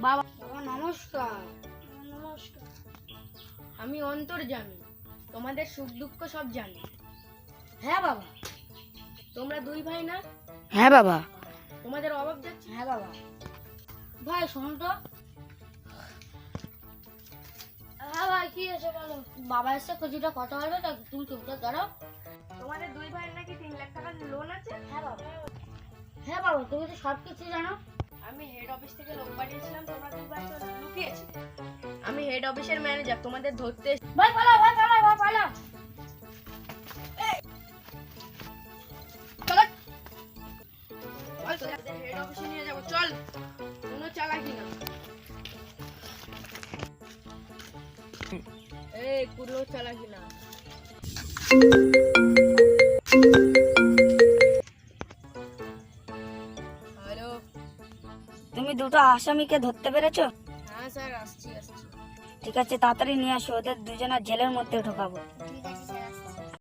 নমস্কার নমস্কার। আমি অন্তর্জামী তোমাদের সুখ দুঃখ সব জানি। হ্যাঁ বাবা তোমরা দুই ভাই না? হ্যাঁ বাবা। তোমাদের অভাব যাচ্ছে? হ্যাঁ বাবা। ভাই শোনো তো। হ্যাঁ ভাই কি এসে বলো? বাবা এসে কিছুটা কথা বলবে তো তুমি চুপচাপ দাঁড়াও। তোমাদের দুই ভাইয়ের নাকি তিন লাখ টাকার লোন আছে? হ্যাঁ বাবা। হ্যাঁ বাবা তুমি তো সব কিছু জানো। আমি হেড অফিস থেকে লোক পাঠিয়েছিলাম তোমরা দুই ভাই তো লুকিয়েছি? আমি হেড অফিসের ম্যানেজার তোমাদের ধরতে ভাই পালাও ভাই পালাও ভাই পালাও। হেড অফিসে নিয়ে যাব চল। কোনো চালাকি না। এই কোনো চালাকি না। তুমি দুটো আসামিকে ধরতে পেরেছ? হ্যাঁ স্যার আসছি আসছি। ঠিক আছে তাড়াতাড়ি নিয়ে আসো ওদের দুজনের জেলের মধ্যে ঢোকাবো।